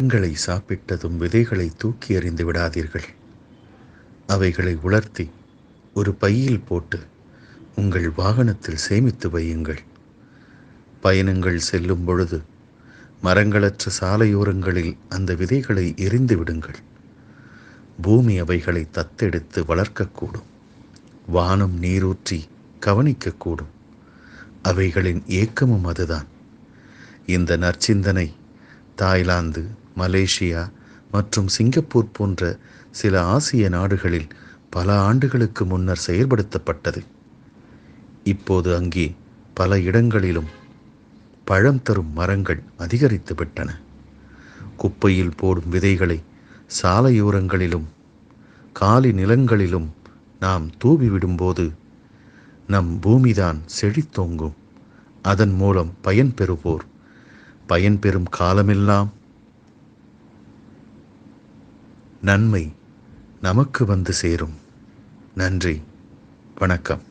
பழங்களை சாப்பிட்டதும் விதைகளை தூக்கி எறிந்து விடாதீர்கள். அவைகளை உலர்த்தி ஒரு பையில் போட்டு உங்கள் வாகனத்தில் சேமித்து வையுங்கள். பயணங்கள் செல்லும் பொழுது மரங்களற்ற சாலையோரங்களில் அந்த விதைகளை எரிந்து விடுங்கள். பூமி அவைகளை தத்தெடுத்து வளர்க்கக்கூடும். வானம் நீரூற்றி கவனிக்கக்கூடும். அவைகளின் ஏக்கமும் அதுதான். இந்த நற்சிந்தனை தாய்லாந்து மலேசியா மற்றும் சிங்கப்பூர் போன்ற சில ஆசிய நாடுகளில் பல ஆண்டுகளுக்கு முன்னர் செயல்படுத்தப்பட்டது. இப்போது அங்கே பல இடங்களிலும் பழம் தரும் மரங்கள் அதிகரித்து விட்டன. குப்பையில் போடும் விதைகளை சாலையோரங்களிலும் காலி நிலங்களிலும் நாம் தூவி விடும்போது நம் பூமிதான் செழித்தோங்கும். அதன் மூலம் பயன் பெறுவோர். பயன் பெறும் காலமெல்லாம் நன்மை நமக்கு வந்து சேரும். நன்றி. வணக்கம்.